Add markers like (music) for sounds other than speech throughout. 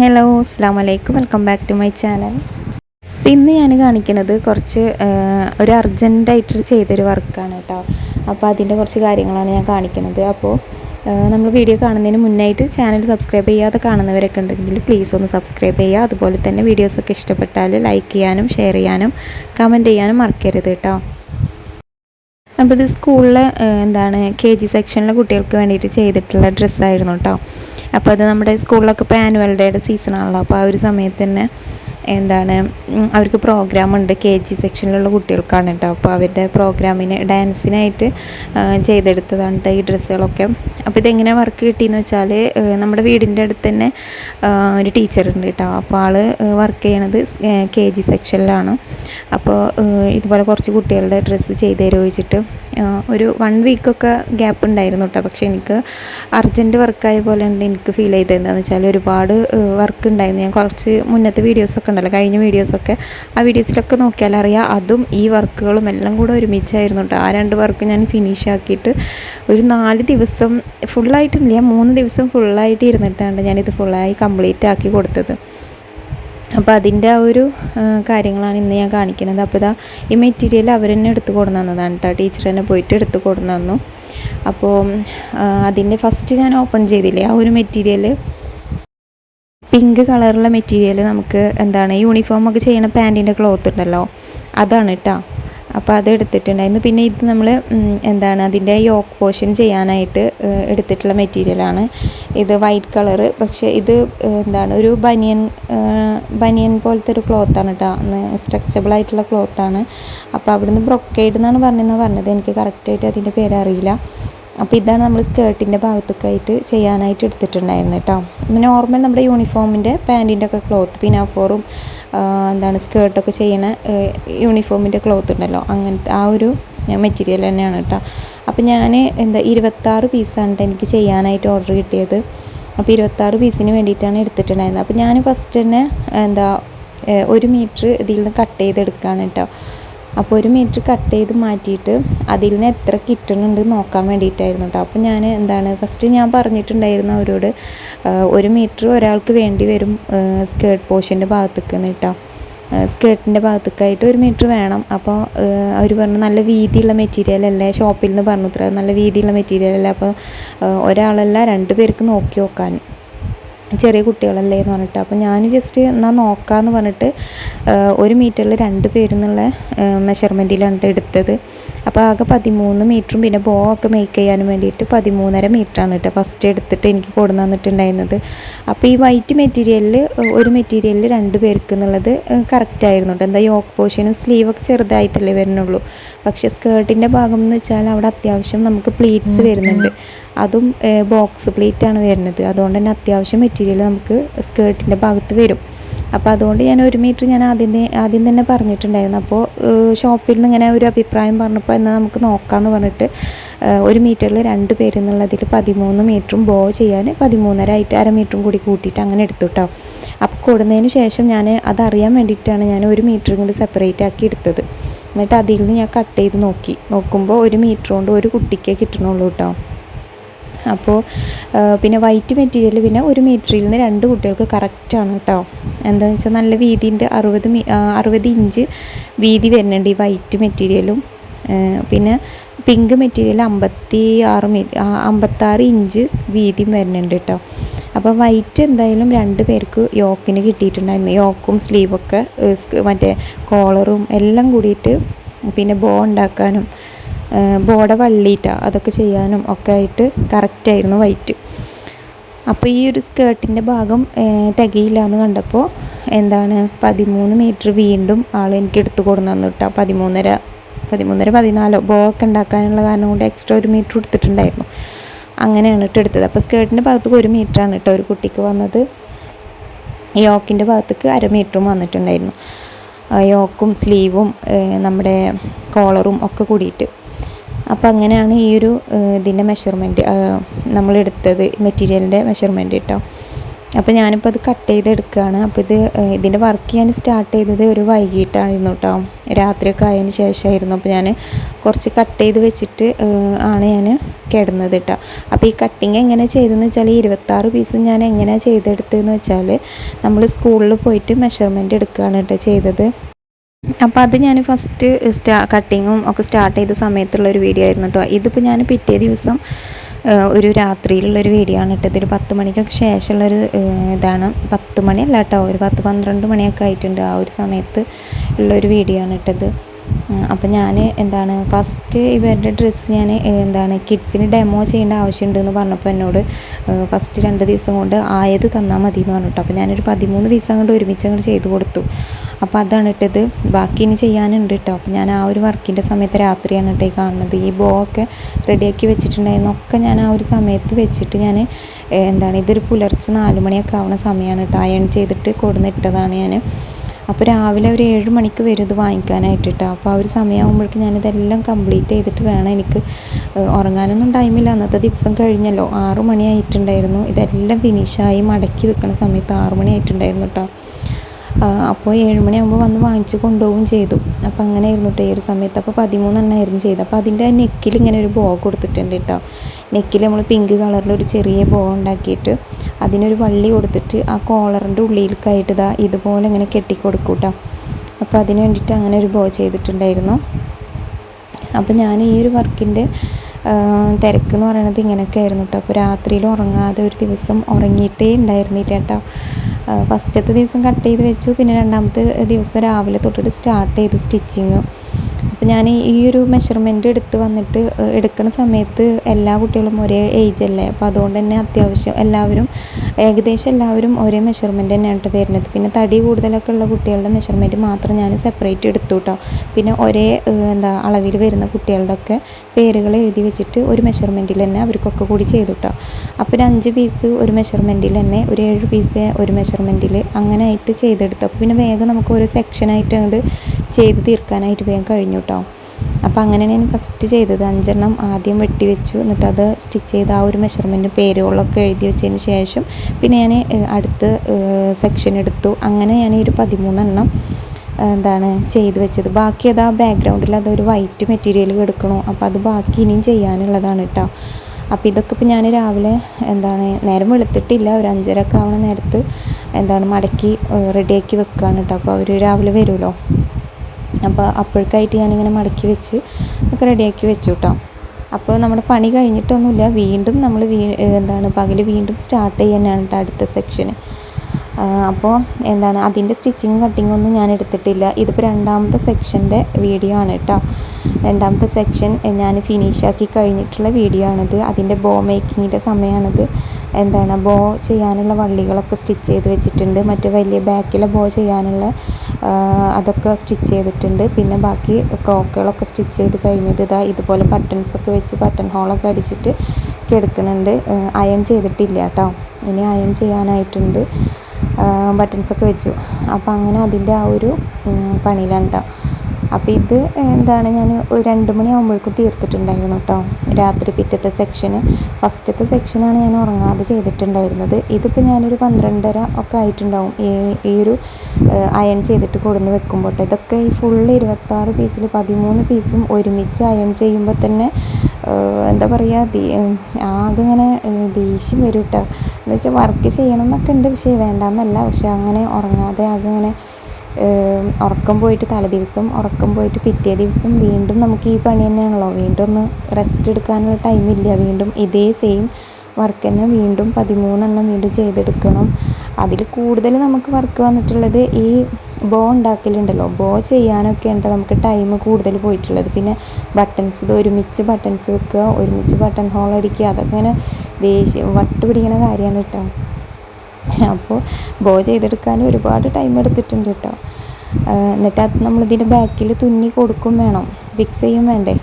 Hello അസ്സാം വലൈക്കും welcome back to my channel. അപ്പം ഇന്ന് ഞാൻ കാണിക്കുന്നത് കുറച്ച് ഒരു അർജന്റായിട്ട് ചെയ്തൊരു വർക്കാണ് കേട്ടോ അപ്പോൾ അതിന്റെ കുറച്ച് കാര്യങ്ങളാണ് ഞാൻ കാണിക്കുന്നത്. അപ്പോൾ നമ്മൾ വീഡിയോ കാണുന്നതിന് മുന്നായിട്ട് ചാനൽ സബ്സ്ക്രൈബ് ചെയ്യാതെ കാണുന്നവരൊക്കെ ഉണ്ടെങ്കിൽ പ്ലീസ് ഒന്ന് സബ്സ്ക്രൈബ് ചെയ്യുക. അതുപോലെ തന്നെ വീഡിയോസൊക്കെ ഇഷ്ടപ്പെട്ടാൽ ലൈക്ക് ചെയ്യാനും ഷെയർ ചെയ്യാനും കമന്റ് ചെയ്യാനും മറക്കരുത് കേട്ടോ അപ്പോൾ ഇത് സ്കൂളിലെ എന്താണ് കെ ജി സെക്ഷനിലെ കുട്ടികൾക്ക് വേണ്ടിയിട്ട് ചെയ്തിട്ടുള്ള ഡ്രസ്സായിരുന്നു കേട്ടോ അപ്പോൾ അത് നമ്മുടെ സ്കൂളിലൊക്കെ ഇപ്പോൾ ആനുവൽ ഡേയുടെ സീസണാണല്ലോ അപ്പോൾ ആ ഒരു സമയത്ത് തന്നെ എന്താണ് അവർക്ക് പ്രോഗ്രാം ഉണ്ട് കെ ജി സെക്ഷനിലുള്ള കുട്ടികൾക്കാണ് കേട്ടോ അപ്പോൾ അവരുടെ പ്രോഗ്രാമിന് ഡാൻസിനായിട്ട് ചെയ്തെടുത്തതാണ് കേട്ടോ ഈ ഡ്രസ്സുകളൊക്കെ അപ്പോൾ ഇതെങ്ങനെ വർക്ക് കിട്ടിയെന്ന് വെച്ചാൽ നമ്മുടെ വീടിന്റെ അടുത്ത് തന്നെ ഒരു ടീച്ചർ ഉണ്ട് കേട്ടോ അപ്പോൾ ആൾ വർക്ക് ചെയ്യണത് കെ ജി സെക്ഷനിലാണ് അപ്പോൾ ഇതുപോലെ കുറച്ച് കുട്ടികളുടെ ഡ്രസ്സ് ചെയ്ത് തരുമോ ചോദിച്ചിട്ട് ഒരു വൺ വീക്കൊക്കെ ഗ്യാപ്പ് ഉണ്ടായിരുന്നു കേട്ടോ പക്ഷേ എനിക്ക് അർജന്റ് വർക്കായ പോലെ ഉണ്ട് എനിക്ക് ഫീൽ ചെയ്തതെന്താണെന്ന് വെച്ചാൽ ഒരുപാട് വർക്ക് ഉണ്ടായിരുന്നു. ഞാൻ കുറച്ച് മുന്നത്തെ വീഡിയോസൊക്കെ ഉണ്ടല്ലോ കഴിഞ്ഞ വീഡിയോസൊക്കെ. ആ വീഡിയോസിലൊക്കെ നോക്കിയാൽ അറിയാം അതും ഈ വർക്കുകളും എല്ലാം കൂടെ ഒരുമിച്ചായിരുന്നു കേട്ടോ ആ രണ്ട് വർക്ക് ഞാൻ ഫിനിഷ് ആക്കിയിട്ട് ഒരു നാല് ദിവസം ഫുള്ളായിട്ടില്ല മൂന്ന് ദിവസം ഫുള്ളായിട്ട് ഇരുന്നിട്ടാണ് ഞാനിത് ഫുള്ളായി കംപ്ലീറ്റ് ആക്കി കൊടുത്തത്. അപ്പോൾ അതിന്റെ ആ ഒരു കാര്യങ്ങളാണ് ഇന്ന് ഞാൻ കാണിക്കുന്നത്. അപ്പോൾ ഇതാ ഈ മെറ്റീരിയൽ അവർ തന്നെ എടുത്തു കൊണ്ടു തന്നതാണ് കേട്ടോ ടീച്ചർ തന്നെ പോയിട്ട് എടുത്തു കൊണ്ടു തന്നു. അപ്പോൾ അതിന്റെ ഫസ്റ്റ് ഞാൻ ഓപ്പൺ ചെയ്തില്ലേ ആ ഒരു മെറ്റീരിയൽ പിങ്ക് കളറുള്ള മെറ്റീരിയൽ നമുക്ക് എന്താണ് യൂണിഫോം ഒക്കെ ചെയ്യണ പാന്റിന്റെ ക്ലോത്ത് ഉണ്ടല്ലോ. അതാണ് കേട്ടോ അപ്പോൾ അത് എടുത്തിട്ടുണ്ടായിരുന്നു. പിന്നെ ഇത് നമ്മൾ എന്താണ് അതിന്റെ യോക്ക് പോർഷൻ ചെയ്യാനായിട്ട് എടുത്തിട്ടുള്ള മെറ്റീരിയലാണ് ഇത് വൈറ്റ് കളറ് പക്ഷേ ഇത് എന്താണ് ഒരു ബനിയൻ ബനിയൻ പോലത്തെ ഒരു ക്ലോത്താണ് കേട്ടോ സ്ട്രെച്ചബിൾ ആയിട്ടുള്ള ക്ലോത്താണ് അപ്പോൾ അവിടുന്ന് ബ്രൊക്കേഡ് എന്നാണ് പറഞ്ഞതെന്ന് പറഞ്ഞത്. എനിക്ക് കറക്റ്റായിട്ട് അതിന്റെ പേര് അറിയില്ല അപ്പോൾ ഇതാണ് നമ്മൾ സ്കേർട്ടിന്റെ ഭാഗത്തൊക്കെ ആയിട്ട് ചെയ്യാനായിട്ട് എടുത്തിട്ടുണ്ടായിരുന്നു കേട്ടോ നോർമൽ നമ്മുടെ യൂണിഫോമിന്റെ പാന്റിന്റെ ഒക്കെ ക്ലോത്ത് പിനാഫോറും എന്താണ് സ്കേർട്ടൊക്കെ ചെയ്യണ യൂണിഫോമിന്റെ ക്ലോത്ത് ഉണ്ടല്ലോ. അങ്ങനത്തെ ആ ഒരു മെറ്റീരിയൽ തന്നെയാണ് കേട്ടോ അപ്പോൾ ഞാൻ എന്താ ഇരുപത്താറ് പീസാണ് എനിക്ക് ചെയ്യാനായിട്ട് ഓർഡർ കിട്ടിയത്. അപ്പോൾ ഇരുപത്താറ് പീസിന് വേണ്ടിയിട്ടാണ് എടുത്തിട്ടുണ്ടായിരുന്നത് അപ്പോൾ ഞാൻ ഫസ്റ്റ് തന്നെ എന്താ ഒരു മീറ്റർ ഇതിൽ നിന്ന് കട്ട് ചെയ്തെടുക്കുകയാണ് കേട്ടോ അപ്പോൾ ഒരു മീറ്റർ കട്ട് ചെയ്ത് മാറ്റിയിട്ട് അതിൽ നിന്ന് എത്ര കിട്ടുന്നുണ്ട് നോക്കാൻ വേണ്ടിയിട്ടായിരുന്നു കേട്ടോ. അപ്പോൾ ഞാൻ എന്താണ് ഫസ്റ്റ് ഞാൻ പറഞ്ഞിട്ടുണ്ടായിരുന്നു അവരോട് ഒരു മീറ്റർ ഒരാൾക്ക് വേണ്ടി വരും സ്കേർട്ട് പോർഷന്റെ ഭാഗത്തേക്ക് കേട്ടോ. സ്കേർട്ടിന്റെ ഭാഗത്തേക്കായിട്ട് ഒരു മീറ്റർ വേണം. അപ്പോൾ അവർ പറഞ്ഞു നല്ല വീതിയുള്ള മെറ്റീരിയൽ അല്ലേ ഷോപ്പിൽ നിന്ന് പറഞ്ഞു ഇത്ര നല്ല വീതിയുള്ള മെറ്റീരിയൽ അല്ലേ അപ്പോൾ ഒരാളല്ല രണ്ട് പേർക്ക് നോക്കി നോക്കാൻ. ചെറിയ കുട്ടികളല്ലേ എന്ന് പറഞ്ഞിട്ട്. അപ്പോൾ ഞാൻ ജസ്റ്റ് എന്നാൽ നോക്കാമെന്ന് പറഞ്ഞിട്ട് ഒരു മീറ്ററിൽ രണ്ട് പേരെന്നുള്ള മെഷർമെന്റിലാണ് എടുത്തത്. അപ്പോൾ ആകെ പതിമൂന്ന് മീറ്ററും പിന്നെ ബോ ഒക്കെ മേക്ക് ചെയ്യാനും വേണ്ടിയിട്ട് പതിമൂന്നര മീറ്ററാണ് കേട്ടോ ഫസ്റ്റ് എടുത്തിട്ട് എനിക്ക് കൊടുന്നു തന്നിട്ടുണ്ടായിരുന്നത്. അപ്പോൾ ഈ വൈറ്റ് മെറ്റീരിയലിൽ ഒരു മെറ്റീരിയലിൽ രണ്ട് പേർക്ക് എന്നുള്ളത് കറക്റ്റ് ആയിരുന്നു കേട്ടോ. എന്താ യോക്ക് പോർഷനും സ്ലീവൊക്കെ ചെറുതായിട്ടല്ലേ വരുന്നുള്ളൂ. പക്ഷേ സ്കേർട്ടിന്റെ ഭാഗം എന്ന് വെച്ചാൽ അവിടെ അത്യാവശ്യം നമുക്ക് പ്ലീറ്റ്സ് വരുന്നുണ്ട്. അതും ബോക്സ് പ്ലേറ്റ് ആണ് വരുന്നത്. അതുകൊണ്ട് തന്നെ അത്യാവശ്യം മെറ്റീരിയൽ നമുക്ക് സ്കേർട്ടിന്റെ ഭാഗത്ത് വരും. അപ്പോൾ അതുകൊണ്ട് ഞാൻ ഒരു മീറ്റർ ഞാൻ ആദ്യം ആദ്യം തന്നെ പറഞ്ഞിട്ടുണ്ടായിരുന്നു. അപ്പോൾ ഷോപ്പിൽ നിന്ന് ഇങ്ങനെ ഒരു അഭിപ്രായം പറഞ്ഞപ്പോൾ എന്നാൽ നമുക്ക് നോക്കാമെന്ന് പറഞ്ഞിട്ട് ഒരു മീറ്ററിൽ രണ്ട് പേരെന്നുള്ളതിൽ പതിമൂന്ന് മീറ്ററും ബോ ചെയ്യാൻ പതിമൂന്നര ആയിട്ട് അര മീറ്ററും കൂടി കൂട്ടിയിട്ട് അങ്ങനെ എടുത്തു കേട്ടോ അപ്പോൾ കൊടുന്നതിന് ശേഷം ഞാൻ അതറിയാൻ വേണ്ടിയിട്ടാണ് ഞാൻ ഒരു മീറ്റർ കൊണ്ട് സെപ്പറേറ്റ് ആക്കി എടുത്തത്. എന്നിട്ട് അതിൽ നിന്ന് ഞാൻ കട്ട് ചെയ്ത് നോക്കി. നോക്കുമ്പോൾ ഒരു മീറ്റർ കൊണ്ട് ഒരു കുട്ടിക്കേ കിട്ടണുള്ളൂ കേട്ടോ അപ്പോൾ പിന്നെ വൈറ്റ് മെറ്റീരിയൽ പിന്നെ ഒരു മീറ്ററിൽ നിന്ന് രണ്ട് കുട്ടികൾക്ക് കറക്റ്റാണ് കേട്ടോ എന്താണെന്ന് വെച്ചാൽ നല്ല വീതിന്റെ അറുപത് അറുപത് ഇഞ്ച് വീതി വരുന്നുണ്ട് ഈ വൈറ്റ് മെറ്റീരിയലും പിന്നെ പിങ്ക് മെറ്റീരിയൽ അമ്പത്തി ആറ് മീ അമ്പത്താറ് ഇഞ്ച് വീതിയും വരുന്നുണ്ട് കേട്ടോ അപ്പോൾ വൈറ്റ് എന്തായാലും രണ്ട് പേർക്ക് യോക്കിന് കിട്ടിയിട്ടുണ്ടായിരുന്നു. യോക്കും സ്ലീവൊക്കെ മറ്റേ കോളറും എല്ലാം കൂടിയിട്ട് പിന്നെ ബോ ഉണ്ടാക്കാനും ബോർഡ വള്ളിയിട്ട അതൊക്കെ ചെയ്യാനും ഒക്കെ ആയിട്ട് കറക്റ്റായിരുന്നു വൈറ്റ് അപ്പോൾ ഈ ഒരു സ്കേർട്ടിന്റെ ഭാഗം തികയില്ല എന്ന് കണ്ടപ്പോൾ എന്താണ് പതിമൂന്ന് മീറ്റർ വീണ്ടും ആൾ എനിക്ക് എടുത്തു കൊടുന്നു തന്നു കേട്ടോ പതിമൂന്നര പതിമൂന്നര പതിനാലോ ബോ ഒക്കെ ഉണ്ടാക്കാനുള്ള കാരണം കൊണ്ട് എക്സ്ട്രാ ഒരു മീറ്റർ എടുത്തിട്ടുണ്ടായിരുന്നു അങ്ങനെയാണ് കേട്ടോ എടുത്തത്. അപ്പോൾ സ്കേർട്ടിന്റെ ഭാഗത്തേക്ക് ഒരു മീറ്ററാണ് കേട്ടോ ഒരു കുട്ടിക്ക് വന്നത്. യോക്കിന്റെ ഭാഗത്തേക്ക് അര മീറ്ററും വന്നിട്ടുണ്ടായിരുന്നു. യോക്കും സ്ലീവും നമ്മുടെ കോളറും ഒക്കെ കൂടിയിട്ട്. അപ്പോൾ അങ്ങനെയാണ് ഈ ഒരു ഇതിന്റെ മെഷർമെന്റ് നമ്മളെടുത്തത് മെറ്റീരിയലിന്റെ മെഷർമെന്റ് കേട്ടോ അപ്പോൾ ഞാനിപ്പോൾ അത് കട്ട് ചെയ്തെടുക്കുകയാണ് അപ്പോൾ ഇത് ഇതിന്റെ വർക്ക് ചെയ്യാൻ സ്റ്റാർട്ട് ചെയ്തത് ഒരു വൈകിട്ടായിരുന്നു കേട്ടോ രാത്രിയൊക്കെ ആയതിന് ശേഷമായിരുന്നു. അപ്പോൾ ഞാൻ കുറച്ച് കട്ട് ചെയ്ത് വെച്ചിട്ട് ആണ് ഞാൻ കിടന്നത് കേട്ടോ അപ്പോൾ ഈ കട്ടിങ് എങ്ങനെ ചെയ്തതെന്ന് വെച്ചാൽ ഈ ഇരുപത്താറ് പീസ് ഞാൻ എങ്ങനെയാണ് ചെയ്തെടുത്തതെന്ന് വെച്ചാൽ നമ്മൾ സ്കൂളിൽ പോയിട്ട് മെഷർമെന്റ് എടുക്കുകയാണ് കേട്ടോ ചെയ്തത്. അപ്പോൾ അത് ഞാൻ ഫസ്റ്റ് സ്റ്റാ കട്ടിങ്ങും ഒക്കെ സ്റ്റാർട്ട് ചെയ്ത സമയത്തുള്ള ഒരു വീഡിയോ ആയിരുന്നു കേട്ടോ ഇതിപ്പോൾ ഞാൻ പിറ്റേ ദിവസം ഒരു രാത്രിയിലുള്ളൊരു വീഡിയോ ആണ് കേട്ടോ ഇതൊരു പത്ത് മണിക്കൊക്കെ ശേഷമുള്ളൊരു ഇതാണ്. പത്ത് മണിയല്ല കേട്ടോ ഒരു പത്ത് പന്ത്രണ്ട് മണിയൊക്കെ ആയിട്ടുണ്ട് ആ ഒരു സമയത്ത് ഉള്ളൊരു വീഡിയോ ആണ് ഇട്ടത് അപ്പം ഞാൻ എന്താണ് ഫസ്റ്റ് ഇവരുടെ ഡ്രസ്സ് ഞാൻ എന്താണ് കിഡ്സിന് ഡെമോ ചെയ്യേണ്ട ആവശ്യമുണ്ടെന്ന് പറഞ്ഞപ്പോൾ എന്നോട് ഫസ്റ്റ് രണ്ട് ദിവസം കൊണ്ട് ആയത് തന്നാൽ മതി എന്ന് പറഞ്ഞിട്ട്. അപ്പോൾ ഞാനൊരു പതിമൂന്ന് പീസ് അങ്ങോട്ട് ഒരുമിച്ച് അങ്ങോട്ട് ചെയ്ത് കൊടുത്തു. അപ്പോൾ അതാണ് ഇട്ടത്. ബാക്കി ഇനി ചെയ്യാനുണ്ട് കേട്ടോ അപ്പോൾ ഞാൻ ആ ഒരു വർക്കിന്റെ സമയത്ത് രാത്രിയാണ് കേട്ടോ ഈ കാണുന്നത്. ഈ ബോ ഒക്കെ റെഡിയാക്കി വെച്ചിട്ടുണ്ടായിരുന്നു ഒക്കെ ഞാൻ ആ ഒരു സമയത്ത് വെച്ചിട്ട് ഞാൻ എന്താണ് ഇതൊരു പുലർച്ചെ നാല് മണിയൊക്കെ ആവുന്ന സമയമാണ് കേട്ടോ അയൺ ചെയ്തിട്ട് കൊടുന്നിട്ടതാണ് ഞാൻ അപ്പോൾ രാവിലെ ഒരു ഏഴ് മണിക്ക് വരും ഇത് വാങ്ങിക്കാനായിട്ട് കേട്ടോ അപ്പോൾ ആ ഒരു സമയമാകുമ്പോഴേക്കും ഞാനിതെല്ലാം കംപ്ലീറ്റ് ചെയ്തിട്ട് വേണം എനിക്ക് ഉറങ്ങാനൊന്നും ടൈമില്ല അന്നത്തെ ദിവസം കഴിഞ്ഞല്ലോ. ആറു മണിയായിട്ടുണ്ടായിരുന്നു ഇതെല്ലാം ഫിനിഷായി മടക്കി വെക്കുന്ന സമയത്ത് ആറു മണിയായിട്ടുണ്ടായിരുന്നു കേട്ടോ അപ്പോൾ ഏഴ് മണിയാകുമ്പോൾ വന്ന് വാങ്ങിച്ച് കൊണ്ടുപോകും ചെയ്തു. അപ്പോൾ അങ്ങനെ ആയിരുന്നു കേട്ടോ ഈ ഒരു സമയത്ത്. അപ്പോൾ പതിമൂന്നെണ്ണമായിരുന്നു ചെയ്തത്. അപ്പോൾ അതിന്റെ നെക്കിൽ ഇങ്ങനെ ഒരു ബോ കൊടുത്തിട്ടുണ്ട് കേട്ടോ നെക്കിൽ നമ്മൾ പിങ്ക് കളറിൽ ഒരു ചെറിയ ബോ ഉണ്ടാക്കിയിട്ട്. അതിനൊരു വള്ളി കൊടുത്തിട്ട് ആ കോളറിന്റെ ഉള്ളിലേക്കായിട്ട് ഇതാ ഇതുപോലെ ഇങ്ങനെ കേട്ടോ അപ്പോൾ അതിന് വേണ്ടിയിട്ട് അങ്ങനെ ഒരു ബോ ചെയ്തിട്ടുണ്ടായിരുന്നു. അപ്പോൾ ഞാൻ ഈ ഒരു വർക്കിന്റെ തിരക്ക് എന്ന് പറയണത് ഇങ്ങനെയൊക്കെ ആയിരുന്നു കേട്ടോ. അപ്പോൾ രാത്രിയിൽ ഉറങ്ങാതെ ഒരു ദിവസം ഉറങ്ങിയിട്ടേ ഉണ്ടായിരുന്നില്ല കേട്ടോ. ഫസ്റ്റത്തെ ദിവസം കട്ട് ചെയ്ത് വെച്ചു. പിന്നെ രണ്ടാമത്തെ ദിവസം രാവിലെ തൊട്ടിട്ട് സ്റ്റാർട്ട് ചെയ്തു സ്റ്റിച്ചിങ്. അപ്പോൾ ഞാൻ ഈ ഒരു മെഷർമെന്റ് എടുത്ത് വന്നിട്ട് എടുക്കുന്ന സമയത്ത് എല്ലാ കുട്ടികളും ഒരേ ഏജ് അല്ലേ? അപ്പോൾ അതുകൊണ്ട് തന്നെ അത്യാവശ്യം എല്ലാവരും ഏകദേശം എല്ലാവരും ഒരേ മെഷർമെന്റ് തന്നെയാണ് കേട്ടോ വരുന്നത് പിന്നെ തടി കൂടുതലൊക്കെ ഉള്ള കുട്ടികളുടെ മെഷർമെന്റ് മാത്രം ഞാൻ സെപ്പറേറ്റ് എടുത്തു കേട്ടോ പിന്നെ ഒരേ എന്താ അളവിൽ വരുന്ന കുട്ടികളുടെ ഒക്കെ പേരുകൾ എഴുതി വെച്ചിട്ട് ഒരു മെഷർമെന്റിൽ തന്നെ അവർക്കൊക്കെ കൂടി ചെയ്തു കേട്ടോ അപ്പോൾ ഒരു അഞ്ച് പീസ് ഒരു മെഷർമെന്റിൽ തന്നെ ഒരു ഏഴ് പീസ് ഒരു മെഷർമെന്റിൽ അങ്ങനെ ആയിട്ട് ചെയ്തെടുത്തു. അപ്പോൾ പിന്നെ വേഗം നമുക്ക് ഓരോ സെക്ഷനായിട്ട് അങ്ങോട്ട് ചെയ്ത് തീർക്കാനായിട്ട് വേഗം കഴിഞ്ഞു കേട്ടോ അപ്പോൾ അങ്ങനെയാണ് ഞാൻ ഫസ്റ്റ് ചെയ്തത്. അഞ്ചെണ്ണം ആദ്യം വെട്ടി വെച്ചു. എന്നിട്ട് അത് സ്റ്റിച്ച് ചെയ്ത് ആ ഒരു മെഷർമെന്റ് പേരുകളൊക്കെ എഴുതി വെച്ചതിന് ശേഷം പിന്നെ ഞാൻ അടുത്ത സെക്ഷൻ എടുത്തു. അങ്ങനെ ഞാൻ ഒരു പതിമൂന്നെണ്ണം എന്താണ് ചെയ്ത് വെച്ചത്. ബാക്കി അത് ആ ബാക്ക്ഗ്രൗണ്ടിൽ അതൊരു വൈറ്റ് മെറ്റീരിയൽ എടുക്കണു. അപ്പോൾ അത് ബാക്കി ഇനിയും ചെയ്യാനുള്ളതാണ് കേട്ടോ അപ്പോൾ ഇതൊക്കെ ഇപ്പോൾ ഞാൻ രാവിലെ എന്താണ് നേരം വെളുത്തിട്ടില്ല. ഒരു അഞ്ചരക്കെ ആവണ നേരത്ത് എന്താണ് മടക്കി റെഡിയാക്കി വെക്കുകയാണ് കേട്ടോ അപ്പോൾ അവർ രാവിലെ വരുമല്ലോ അപ്പോൾ അപ്പോഴേക്കായിട്ട് ഞാനിങ്ങനെ മടക്കി വെച്ച് ഒക്കെ റെഡിയാക്കി വെച്ചു കേട്ടോ. അപ്പോൾ നമ്മുടെ പണി കഴിഞ്ഞിട്ടൊന്നുമില്ല. വീണ്ടും നമ്മൾ വീ എന്താണ് പകൽ വീണ്ടും സ്റ്റാർട്ട് ചെയ്യാനാണ് കേട്ടോ അടുത്ത സെക്ഷന് അപ്പോൾ എന്താണ് അതിന്റെ സ്റ്റിച്ചിങ് കട്ടിങ് ഒന്നും ഞാൻ എടുത്തിട്ടില്ല. ഇതിപ്പോൾ രണ്ടാമത്തെ സെക്ഷന്റെ വീഡിയോ ആണ് കേട്ടോ രണ്ടാമത്തെ സെക്ഷൻ ഞാൻ ഫിനിഷാക്കി കഴിഞ്ഞിട്ടുള്ള വീഡിയോ ആണിത്. അതിന്റെ ബോ മേക്കിങ്ങിന്റെ സമയമാണിത്. എന്താണ് ബോ ചെയ്യാനുള്ള വള്ളികളൊക്കെ സ്റ്റിച്ച് ചെയ്ത് വെച്ചിട്ടുണ്ട്. മറ്റേ വലിയ ബാക്കിലെ ബോ ചെയ്യാനുള്ള അതൊക്കെ സ്റ്റിച്ച് ചെയ്തിട്ടുണ്ട്. പിന്നെ ബാക്കി ഫ്രോക്കുകളൊക്കെ സ്റ്റിച്ച് ചെയ്ത് കഴിഞ്ഞത് ഇതാ ഇതുപോലെ ബട്ടൺസൊക്കെ വെച്ച് ബട്ടൺ ഹോളൊക്കെ അടിച്ചിട്ട് കിടക്കുന്നുണ്ട് അയൺ ചെയ്തിട്ടില്ല കേട്ടോ. ഇനി അയൺ ചെയ്യാനായിട്ടുണ്ട്. ബട്ടൺസൊക്കെ വെച്ചു. അപ്പോൾ അങ്ങനെ അതിന്റെ ആ ഒരു പണിയിലാണ് കേട്ടോ അപ്പോൾ ഇത് എന്താണ് ഞാൻ ഒരു രണ്ട് മണിയാകുമ്പോഴേക്കും തീർത്തിട്ടുണ്ടായിരുന്നു കേട്ടോ. രാത്രി പിറ്റത്തെ സെക്ഷന് ഫസ്റ്റത്തെ സെക്ഷനാണ് ഞാൻ ഉറങ്ങാതെ ചെയ്തിട്ടുണ്ടായിരുന്നത്. ഇതിപ്പോൾ ഞാനൊരു പന്ത്രണ്ടര ഒക്കെ ആയിട്ടുണ്ടാവും. ഈ ഈ ഒരു അയൺ ചെയ്തിട്ട് കൊടുന്ന് വെക്കുമ്പോൾ. ഇതൊക്കെ ഈ ഫുള്ള് ഇരുപത്താറ് പീസിൽ പതിമൂന്ന് പീസും ഒരുമിച്ച് അയൺ ചെയ്യുമ്പോൾ തന്നെ എന്താ പറയുക ആകെ ഇങ്ങനെ ദേഷ്യം വരും കേട്ടോ. എന്ന് വെച്ചാൽ വർക്ക് ചെയ്യണം എന്നൊക്കെ ഉണ്ട് പക്ഷേ വേണ്ടാന്നല്ല. പക്ഷേ അങ്ങനെ ഉറങ്ങാതെ ആകെ ഇങ്ങനെ ഉറക്കം പോയിട്ട് തലേദിവസം ഉറക്കം പോയിട്ട് പിറ്റേ ദിവസം വീണ്ടും നമുക്ക് ഈ പണി തന്നെയാണല്ലോ. വീണ്ടും ഒന്ന് റെസ്റ്റ് എടുക്കാനുള്ള ടൈമില്ല വീണ്ടും ഇതേ സെയിം വർക്ക് തന്നെ വീണ്ടും പതിമൂന്നെണ്ണം വീണ്ടും ചെയ്തെടുക്കണം. അതിൽ കൂടുതൽ നമുക്ക് വർക്ക് വന്നിട്ടുള്ളത് ഈ ബോ ഉണ്ടാക്കലുണ്ടല്ലോ. ബോ ചെയ്യാനൊക്കെ ഉണ്ട്. നമുക്ക് ടൈം കൂടുതൽ പോയിട്ടുള്ളത്. പിന്നെ ബട്ടൺസ് ഇത് ഒരുമിച്ച് ബട്ടൺസ് വെക്കുക ഒരുമിച്ച് ബട്ടൺ ഹോൾ അടിക്കുക. അതൊക്കെ ഇങ്ങനെ ദേഷ്യം വട്ട് പിടിക്കുന്ന കാര്യമാണ് കേട്ടോ (laughs) അപ്പോൾ ബോ ചെയ്തെടുക്കാൻ ഒരുപാട് ടൈം എടുത്തിട്ടുണ്ട് കേട്ടോ. എന്നിട്ട് അത് നമ്മളിതിന്റെ ബാക്കിൽ തുന്നി കൊടുക്കും വേണം ഫിക്സ് ചെയ്യും വേണ്ടേ.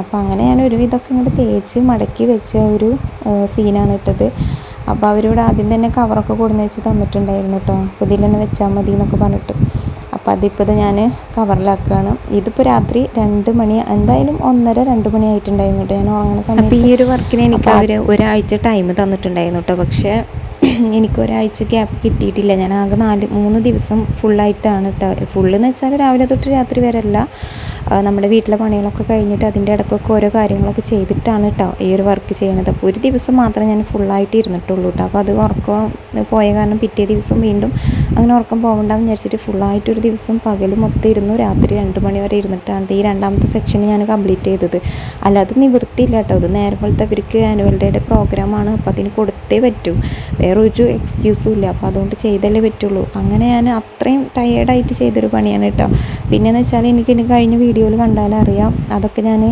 അപ്പോൾ അങ്ങനെ ഞാൻ ഒരുവിധമൊക്കെ ഇങ്ങോട്ട് തേച്ച് മടക്കി വെച്ച ഒരു സീനാണ് ഇട്ടത്. അപ്പോൾ അവരോട് ആദ്യം തന്നെ കവറൊക്കെ കൊടുന്ന് വെച്ച് തന്നിട്ടുണ്ടായിരുന്നു കേട്ടോ. അപ്പോൾ ഇതിൽ തന്നെ വെച്ചാൽ മതി എന്നൊക്കെ പറഞ്ഞിട്ട്. അപ്പോൾ അതിപ്പോൾ ഇത് ഞാൻ കവറിലാക്കുകയാണ് ഇതിപ്പോൾ രാത്രി രണ്ട് മണി എന്തായാലും ഒന്നര രണ്ട് മണി ആയിട്ടുണ്ടായിരുന്നു കേട്ടോ. ഞാൻ ഉറങ്ങുന്ന സമയത്ത് ഈ ഒരു വർക്കിന് എനിക്ക് അവർ ഒരാഴ്ച ടൈം തന്നിട്ടുണ്ടായിരുന്നു കേട്ടോ. പക്ഷേ (clears throat) എനിക്കൊരാഴ്ച ഗ്യാപ്പ് കിട്ടിയിട്ടില്ല. ഞാൻ ആകെ നാല് മൂന്ന് ദിവസം ഫുള്ളായിട്ടാണ് കേട്ടോ ഫുള്ളെന്ന് വെച്ചാൽ രാവിലെ തൊട്ട് രാത്രി വരെ അല്ല. നമ്മുടെ വീട്ടിലെ പണികളൊക്കെ കഴിഞ്ഞിട്ട് അതിന്റെ ഇടയ്ക്കൊക്കെ ഓരോ കാര്യങ്ങളൊക്കെ ചെയ്തിട്ടാണ് കേട്ടോ ഈ ഒരു വർക്ക് ചെയ്യണത്. അപ്പോൾ ഒരു ദിവസം മാത്രമേ ഞാൻ ഫുള്ളായിട്ട് ഇരുന്നിട്ടുള്ളൂ കേട്ടോ അപ്പോൾ അത് ഉറക്കം പോയ കാരണം പിറ്റേ ദിവസം വീണ്ടും അങ്ങനെ ഉറക്കം പോകണ്ടെന്ന് വിചാരിച്ചിട്ട് ഫുള്ളായിട്ട് ഒരു ദിവസം പകൽ മൊത്തം ഇരുന്നു. രാത്രി രണ്ട് മണി വരെ ഇരുന്നിട്ടാണ് ഈ രണ്ടാമത്തെ സെക്ഷൻ ഞാൻ കംപ്ലീറ്റ് ചെയ്തത്. അല്ലാതെ നിവൃത്തിയില്ല കേട്ടോ. ഇത് നേരം പോലത്തെ അവർക്ക് ആനുവൽ ഡേയുടെ പ്രോഗ്രാമാണ് അപ്പോൾ അതിന് കൊടുത്തേ പറ്റൂ. വേറെ ഒരു എക്സ്ക്യൂസും ഇല്ല. അപ്പോൾ അതുകൊണ്ട് ചെയ്തല്ലേ പറ്റുള്ളൂ. അങ്ങനെ ഞാൻ അത്രയും ടയേർഡായിട്ട് ചെയ്തൊരു പണിയാണ് കേട്ടോ. പിന്നെയെന്ന് വെച്ചാൽ എനിക്ക് ഇനി കഴിഞ്ഞ വീഡിയോയിൽ കണ്ടാൽ അറിയാം. അതൊക്കെ ഞാൻ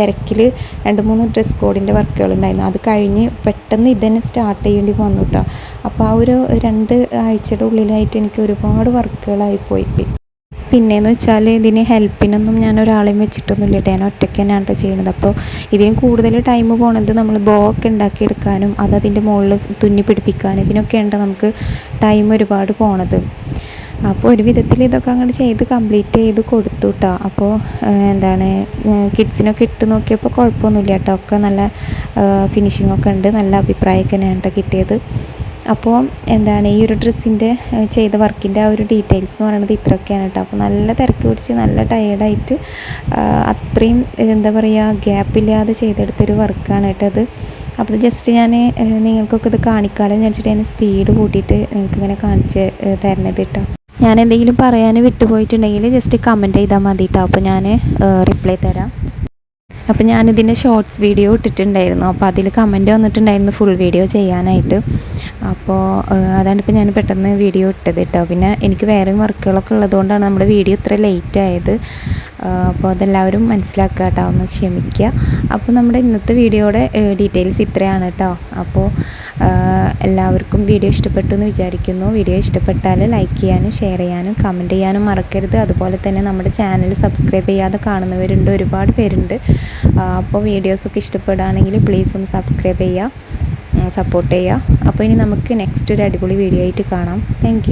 തിരക്കിൽ രണ്ട് മൂന്ന് ഡ്രസ് കോഡിന്റെ വർക്കുകൾ ഉണ്ടായിരുന്നു. അത് കഴിഞ്ഞ് പെട്ടെന്ന് ഇതന്നെ സ്റ്റാർട്ട് ചെയ്യേണ്ടി വന്നു കേട്ടോ. അപ്പോൾ ആ ഒരു രണ്ട് ആഴ്ചയുടെ ഉള്ളിലായിട്ട് എനിക്ക് ഒരുപാട് വർക്കുകളായിപ്പോയി പിന്നെയെന്ന് വെച്ചാൽ ഇതിന് ഹെൽപ്പിനൊന്നും ഞാൻ ഒരാളെയും വെച്ചിട്ടൊന്നുമില്ല കേട്ടോ. ഞാൻ ഒറ്റയ്ക്ക് തന്നെയാണ് ചെയ്യുന്നത്. അപ്പോൾ ഇതിന് കൂടുതൽ ടൈം പോണത് നമ്മൾ ബോ ഒക്കെ ഉണ്ടാക്കിയെടുക്കാനും അത് അതിന്റെ മുകളിൽ തുന്നി പിടിപ്പിക്കാനും ഇതിനൊക്കെയുണ്ട് നമുക്ക് ടൈം ഒരുപാട് പോണത്. അപ്പോൾ ഒരു വിധത്തിൽ ഇതൊക്കെ അങ്ങോട്ട് ചെയ്ത് കംപ്ലീറ്റ് ചെയ്ത് കൊടുത്തു കേട്ടോ. അപ്പോൾ എന്താണ് കിഡ്സിനൊക്കെ ഇട്ട് നോക്കിയപ്പോൾ കുഴപ്പമൊന്നുമില്ല കേട്ടോ. ഒക്കെ നല്ല ഫിനിഷിംഗ് ഒക്കെ ഉണ്ട്. നല്ല അഭിപ്രായമൊക്കെ തന്നെയാണ് കേട്ടോ കിട്ടിയത്. അപ്പോൾ എന്താണ് ഈ ഒരു ഡ്രസ്സിന്റെ ചെയ്ത വർക്കിന്റെ ആ ഒരു ഡീറ്റെയിൽസ് എന്ന് പറയുന്നത് ഇത്രയൊക്കെയാണ് കേട്ടോ. അപ്പോൾ നല്ല തിരക്ക് പിടിച്ച് നല്ല ടയേർഡായിട്ട് അത്രയും എന്താ പറയുക ഗ്യാപ്പില്ലാതെ ചെയ്തെടുത്തൊരു വർക്കാണ് കേട്ടോ അത് അപ്പോൾ ജസ്റ്റ് ഞാൻ നിങ്ങൾക്കൊക്കെ ഇത് കാണിക്കാമല്ലോ എന്ന് വിചാരിച്ചിട്ട് ഞാൻ സ്പീഡ് കൂട്ടിയിട്ട് നിങ്ങൾക്കിങ്ങനെ കാണിച്ച് തരണത് കേട്ടോ. ഞാൻ എന്തെങ്കിലും പറയാൻ വിട്ടുപോയിട്ടുണ്ടെങ്കിൽ ജസ്റ്റ് കമന്റ് ചെയ്താൽ മതി കേട്ടോ. അപ്പോൾ ഞാൻ റിപ്ലൈ തരാം. അപ്പോൾ ഞാനിതിന്റെ ഷോർട്സ് വീഡിയോ ഇട്ടിട്ടുണ്ടായിരുന്നു. അപ്പോൾ അതിൽ കമന്റ് വന്നിട്ടുണ്ടായിരുന്നു ഫുൾ വീഡിയോ ചെയ്യാനായിട്ട്. അപ്പോൾ അതാണ് ഇപ്പോൾ ഞാൻ പെട്ടെന്ന് വീഡിയോ ഇട്ടത് കേട്ടോ. പിന്നെ എനിക്ക് വേറെയും വർക്കുകളൊക്കെ ഉള്ളതുകൊണ്ടാണ് നമ്മുടെ വീഡിയോ ഇത്ര ലേറ്റ് ആയത്. അപ്പോൾ അതെല്ലാവരും മനസ്സിലാക്കുക കേട്ടോ. ഒന്ന് ക്ഷമിക്കുക. അപ്പോൾ നമ്മുടെ ഇന്നത്തെ വീഡിയോയുടെ ഡീറ്റെയിൽസ് ഇത്രയാണ് കേട്ടോ. അപ്പോൾ എല്ലാവർക്കും വീഡിയോ ഇഷ്ടപ്പെട്ടു എന്ന് വിചാരിക്കുന്നു. വീഡിയോ ഇഷ്ടപ്പെട്ടാൽ ലൈക്ക് ചെയ്യാനും ഷെയർ ചെയ്യാനും കമന്റ് ചെയ്യാനും മറക്കരുത്. അതുപോലെ തന്നെ നമ്മുടെ ചാനൽ സബ്സ്ക്രൈബ് ചെയ്യാതെ കാണുന്നവരുണ്ട് ഒരുപാട് പേരുണ്ട്. അപ്പോൾ വീഡിയോസൊക്കെ ഇഷ്ടപ്പെടുകയാണെങ്കിൽ പ്ലീസ് ഒന്ന് സബ്സ്ക്രൈബ് ചെയ്യുക സപ്പോർട്ട് ചെയ്യുക. അപ്പോൾ ഇനി നമുക്ക് നെക്സ്റ്റ് ഒരു അടിപൊളി വീഡിയോ ആയിട്ട് കാണാം. താങ്ക്